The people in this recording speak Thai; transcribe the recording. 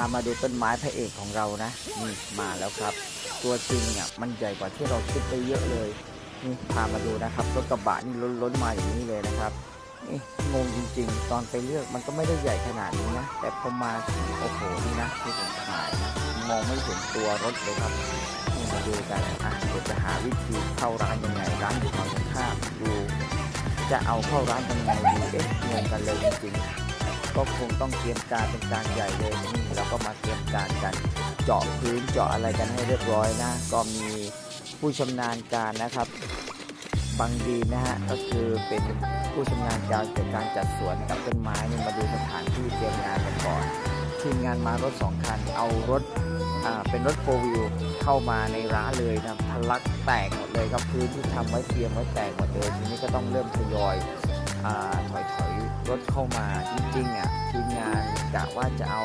ามาดูต้นไม้พระเอกของเรานะนี่มาแล้วครับ ตัวจริงเนี่ยมันใหญ่กว่าที่เราคิดไปเยอะเลยนี่พามาดูนะครับรถกระบะนี่ล้นล้นมาอย่างนี้เลยนะครับนี่งงจริง ๆ ตอนไปเลือกมันก็ไม่ได้ใหญ่ขนาดนี้นะแต่พอมาถึงโอ้โหนี่นะที่ผมถ่ายนะมองไม่เห็นตัวรถเลยครับนี่มาดูกันอะเดี๋ยวจะหาวิธีเข้าร้านยังไงร้านอยู่ฝั่งตรงข้ามดูจะเอาเข้าร้านยังไงดีเอ๊ะงงกันเลยจริงๆก็คงต้องเตรียมการเป็นการใหญ่เลยนี่ ก็มาเตรียมการกัน เจาะพื้นเจาะอะไรกันให้เรียบร้อยนะ ก็มีผู้ชำนาญการนะครับบางดีนะฮะก็คือเป็นผู้ชำนาญการเกี่ยวกับการจัดสวนกับต้นไม้นี่มาดูสถานที่เตรียมงานกันก่อนทีมงานมารถสองคันเอารถอ่าเป็นรถโฟวิวเข้ามาในร้านเลยนะทะลักแตกหมดเลยครับพื้นที่ทำไว้เตรียมไว้แตกหมดเลยทีนี้ก็ต้องเริ่มทยอยอาถอยถอยรถเข้ามาจริงๆอะทีมงานกะว่าจะเอา